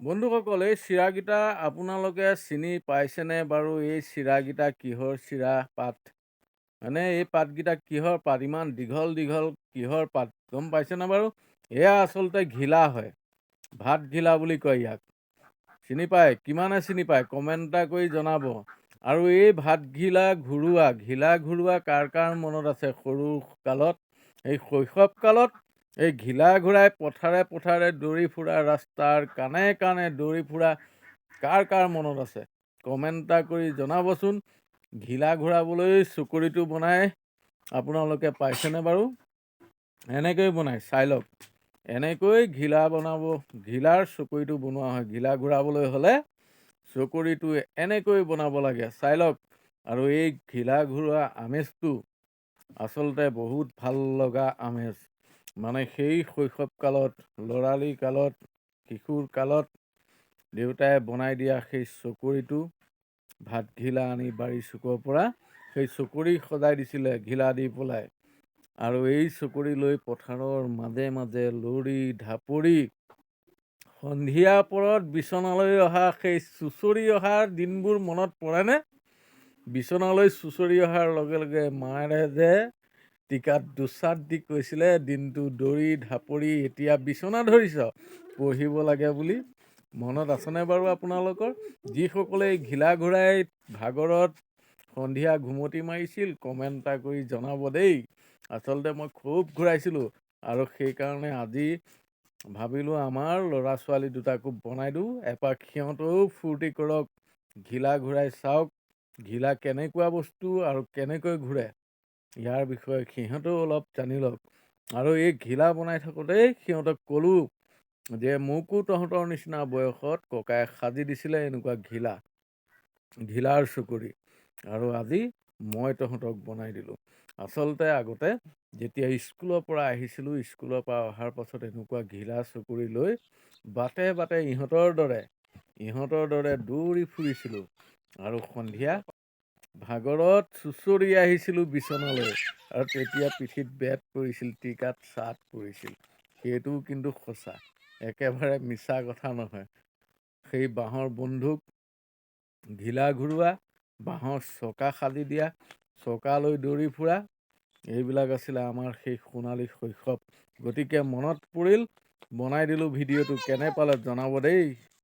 বন্ধুসকল এই চিৰাকেইটা আপোনালোকে চিনি পাইছেনে বাৰু? এই চিৰাকেইটা কিহৰ চিৰা পাত? মানে এই পাতকেইটা কিহৰ পাত? ইমান দীঘল দীঘল কিহৰ পাত? গম পাইছেনে বাৰু? এয়া আচলতে ঘিলা হয়। ভাত ঘিলা বুলি কয় ইয়াক। চিনি পায়? কিমানে চিনি পায়? কমেণ্ট এটা কৰি জনাব। আৰু এই ভাত ঘিলা ঘূৰোৱা ঘিলা ঘূৰোৱা কাৰ কাৰ মনত আছে? সৰু কালত, এই শৈশৱ কালত এই ঘিলা ঘূৰাই পথাৰে পথাৰে দৌৰি ফুৰা ৰাস্তাৰ কাণে কাণে দৌৰি ফুৰা কাৰ কাৰ মনত আছে? কমেণ্ট এটা কৰি জনাবচোন। ঘিলা ঘূৰাবলৈ চুকৰিটো বনাই আপোনালোকে পাইছেনে বাৰু? এনেকৈ বনাই, চাই লওক। এনেকৈ ঘিলা বনাব, ঘিলাৰ চুকৰিটো বনোৱা হয়। ঘিলা ঘূৰাবলৈ হ'লে চুকৰিটো এনেকৈ বনাব লাগে, চাই লওক। আৰু এই ঘিলা ঘূৰোৱা আমেজটো আচলতে বহুত ভালো লগা আমেজ। মানে সেই শৈশৱ কালত, ল'ৰালি কালত শিশুৰ কালত দেউতাই বনাই দিয়া সেই চকৰিটো, ভাত ঘিলা আনি বাৰী চুকৰ পৰা সেই চকৰি সজাই দিছিলে, ঘিলা দি পেলাই। আৰু এই চকৰি লৈ পথাৰৰ মাজে মাজে লৰি ঢাপৰি সন্ধিয়া পৰত বিচনালৈ অহা সেই চুঁচৰি অহা দিনবোৰ মনত পৰেনে? বিচনালৈ চুঁচৰি অহাৰ লগে লগে মাৰে যে টিকাত দুচাত দি কৈছিলে, দিনটো দৌৰি, ঢাপৰি, এতিয়া বিচনা ধৰিছ। পঢ়িব লাগে বুলি। মনত আছেনে বাৰু আপোনালোকৰ? যিসকলে ঘিলা ঘূৰাই ভাগৰত সন্ধিয়া ঘুমটি মাৰিছিল, কমেণ্ট এটা কৰি জনাব দেই। আচলতে মই খুব ঘূৰাইছিলোঁ আৰু সেইকাৰণে আজি ভাবিলোঁ আমাৰ ল'ৰা ছোৱালী দুটাকো বনাই দিওঁ। এপাক সিহঁতেও ফূৰ্তি কৰক। ঘিলা ঘূৰাই চাওক, ঘিলা কেনেকুৱা বস্তু আৰু কেনেকৈ ঘূৰে। ইয়াৰ বিষয়ে সিহঁতেও অলপ জানি লওক। আৰু এই ঘিলা বনাই থাকোঁতেই সিহঁতক ক'লোঁ যে, মোকো তহঁতৰ নিচিনা বয়সত ককাই সাজি দিছিলে এনেকুৱা ঘিলা, ঘিলাৰ চুকৰি। আৰু আজি মই তহঁতক বনাই দিলোঁ। আচলতে আগতে যেতিয়া স্কুলৰ পৰা আহিছিলোঁ, স্কুলৰ পৰা অহাৰ পাছত এনেকুৱা ঘিলা চুকৰি লৈ বাটে বাটে ইহঁতৰ দৰে ইহঁতৰ দৰে দৌৰি ফুৰিছিলোঁ। আৰু সন্ধিয়া ভাগৰত চুঁচৰি আহিছিলোঁ বিচনালৈ আৰু তেতিয়া পিঠিত বেট পৰিছিল, টিকাত চাট পৰিছিল। সেইটোও কিন্তু সঁচা। একেবাৰে মিছা কথা নহয়। সেই বাঁহৰ বন্ধুক ঘিলা ঘূৰোৱা, বাঁহৰ চকা সাজি দিয়া চকা লৈ দৌৰি ফুৰা, এইবিলাক আছিলে আমাৰ সেই সোণালী শৈশৱ। গতিকে মনত পৰিল, বনাই দিলোঁ ভিডিঅ'টো। কেনে পালে জনাব দেই।